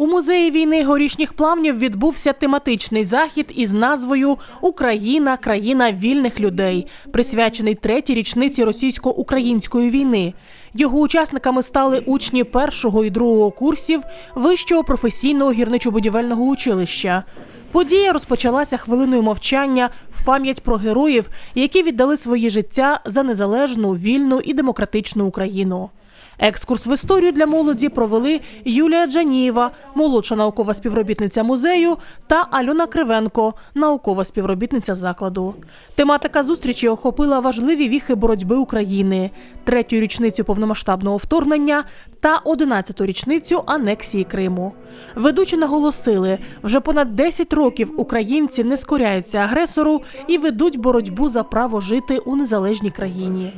У музеї війни горішніх плавнів відбувся тематичний захід із назвою Україна країна вільних людей, присвячений третій річниці російсько-української війни. Його учасниками стали учні першого і другого курсів вищого професійного гірничо-будівельного училища. Подія розпочалася хвилиною мовчання в пам'ять про героїв, які віддали свої життя за незалежну, вільну і демократичну Україну. Екскурс в історію для молоді провели Юлія Джанієва, молодша наукова співробітниця музею, та Альона Кривенко, наукова співробітниця закладу. Тематика зустрічі охопила важливі віхи боротьби України, третю річницю повномасштабного вторгнення та одинадцяту річницю анексії Криму. Ведучі наголосили, вже понад 10 років українці не скоряються агресору і ведуть боротьбу за право жити у незалежній країні.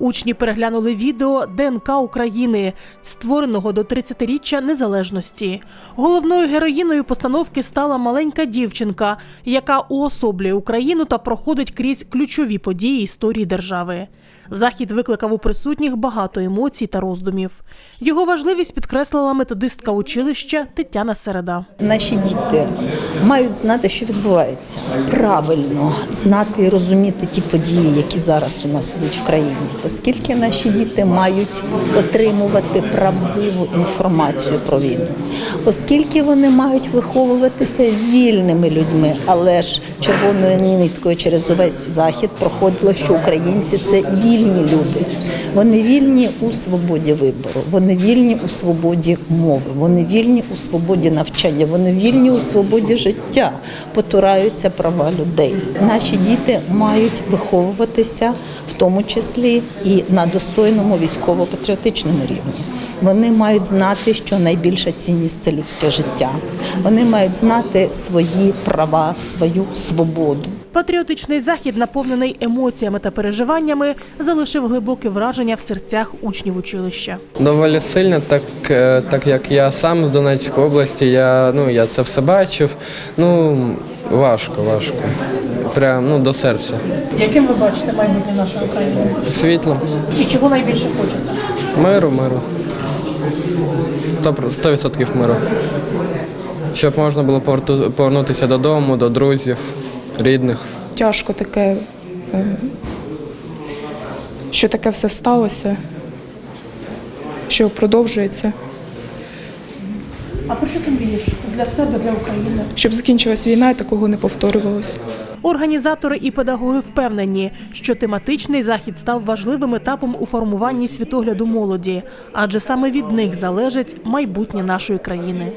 Учні переглянули відео ДНК України, створеного до 30-річчя незалежності. Головною героїною постановки стала маленька дівчинка, яка уособлює Україну та проходить крізь ключові події історії держави. Захід викликав у присутніх багато емоцій та роздумів. Його важливість підкреслила методистка училища Тетяна Середа. Наші діти мають знати, що відбувається, правильно знати і розуміти ті події, які зараз у нас йдуть в країні, оскільки наші діти мають отримувати правдиву інформацію про війну, оскільки вони мають виховуватися вільними людьми, але ж червоною ниткою через увесь захід проходило, що українці це вільні люди. Вони вільні у свободі вибору, вони вільні у свободі мови, вони вільні у свободі навчання, вони вільні у свободі життя, потураються права людей. Наші діти мають виховуватися в тому числі і на достойному військово-патріотичному рівні. Вони мають знати, що найбільша цінність це людське життя. Вони мають знати свої права, свою свободу. Патріотичний захід, наповнений емоціями та переживаннями, залишив глибоке враження в серцях учнів училища. Доволі сильно, так, е, так як я сам з Донецької області, я, ну, я це все бачив. Ну, важко, важко. Прям ну, до серця. Яким ви бачите майбутнє нашої країни? Світло, І чого найбільше хочеться? миру, миру. Сто про- 100% миру. Щоб можна було повернутися додому, до друзів, рідних. тяжко таке, ем, що таке все сталося, що продовжується, А про що ти мрієш для себе, для України? щоб закінчилась війна і такого не повторювалося. Організатори і педагоги впевнені, що тематичний захід став важливим етапом у формуванні світогляду молоді, адже саме від них залежить майбутнє нашої країни.